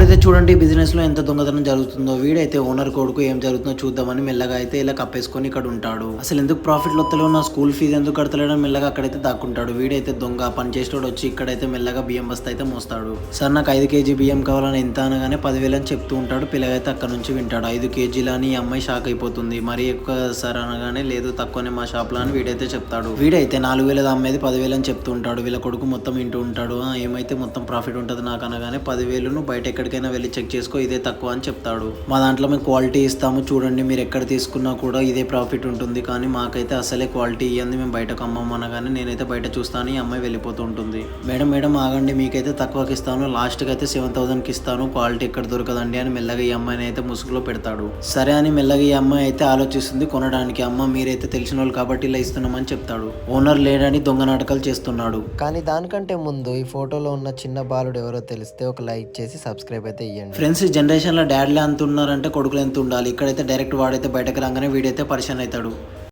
ఇక్కడైతే చూడండి బిజినెస్లో ఎంత దొంగతనం జరుగుతుందో వీడైతే ఓనర్ కొడుకు ఏం జరుగుతుందో చూద్దామని మెల్లగా అయితే ఇలా కప్పేసుకొని ఇక్కడ ఉంటాడు. అసలు ఎందుకు ప్రాఫిట్ లొత్తలో నా స్కూల్ ఫీజు ఎందుకు కడతలేడని మెల్లగా అక్కడైతే దాక్కుంటాడు. వీడైతే దొంగ పని చేసేటోడు వచ్చి ఇక్కడైతే మెల్లగా బియ్యం బస్తా అయితే మోస్తాడు. సార్ నాకు ఐదు కేజీ బియ్యం కావాలని ఎంత అనగానే పదివేలు అని చెప్తూ ఉంటాడు. పిల్లగైతే అక్కడ నుంచి వింటాడు. ఐదు కేజీలు అని అమ్మాయి షాక్ అయిపోతుంది. మరి ఎక్కువ సార్ అనగానే లేదు తక్కువనే మా షాప్లో అని వీడైతే చెప్తాడు. వీడైతే నాలుగు వేల అమ్మేది పదివేలు అని చెప్తూ ఉంటాడు. వీళ్ళ కొడుకు మొత్తం వింటూ ఉంటాడు. ఏమైతే మొత్తం ప్రాఫిట్ ఉంటుంది నాకు అనగానే పదివేలును బయట ఎక్కడికైనా వెళ్ళి చెక్ చేసుకో ఇదే తక్కువ అని చెప్తాడు. మా దాంట్లో మేము క్వాలిటీ ఇస్తాము చూడండి మీరు ఎక్కడ తీసుకున్నా కూడా ఇదే ప్రాఫిట్ ఉంటుంది. కానీ మాకైతే అసలే క్వాలిటీ ఇవ్వండి మేము బయటకు అమ్మము అనగానే నేనైతే బయట చూస్తాను ఈ అమ్మాయి వెళ్ళిపోతూ ఉంటుంది. మేడం మేడం ఆగండి మీకైతే తక్కువకి ఇస్తాను లాస్ట్కి అయితే సెవెన్ థౌసండ్కి ఇస్తాను క్వాలిటీ ఎక్కడ దొరకదండి అని మెల్లగా ఈ అమ్మాయిని అయితే ముసుగులో పెడతాడు. సరే అని మెల్లగా ఈ అమ్మాయి అయితే ఆలోచిస్తుంది కొనడానికి. అమ్మ మీరైతే తెలిసిన వాళ్ళు కాబట్టి ఇలా ఇస్తున్నామని చెప్తాడు. ఓనర్ లేడని దొంగ నాటకాలు చేస్తున్నాడు. కానీ దానికంటే ముందు ఈ ఫోటోలో ఉన్న చిన్న బాలుడు ఎవరో తెలిస్తే ఒక లైక్ చేసి సబ్స్క్రైబ్ అయితే ఇవ్వండి ఫ్రెండ్స్ ఈ జనరేషన్లో డాడ్లే అంత ఉన్నారంటే కొడుకులు ఎంత ఉండాలి? ఇక్కడైతే డైరెక్ట్ వాడైతే బయటకు రాగానే వీడైతే పరిచయం అవుతాడు.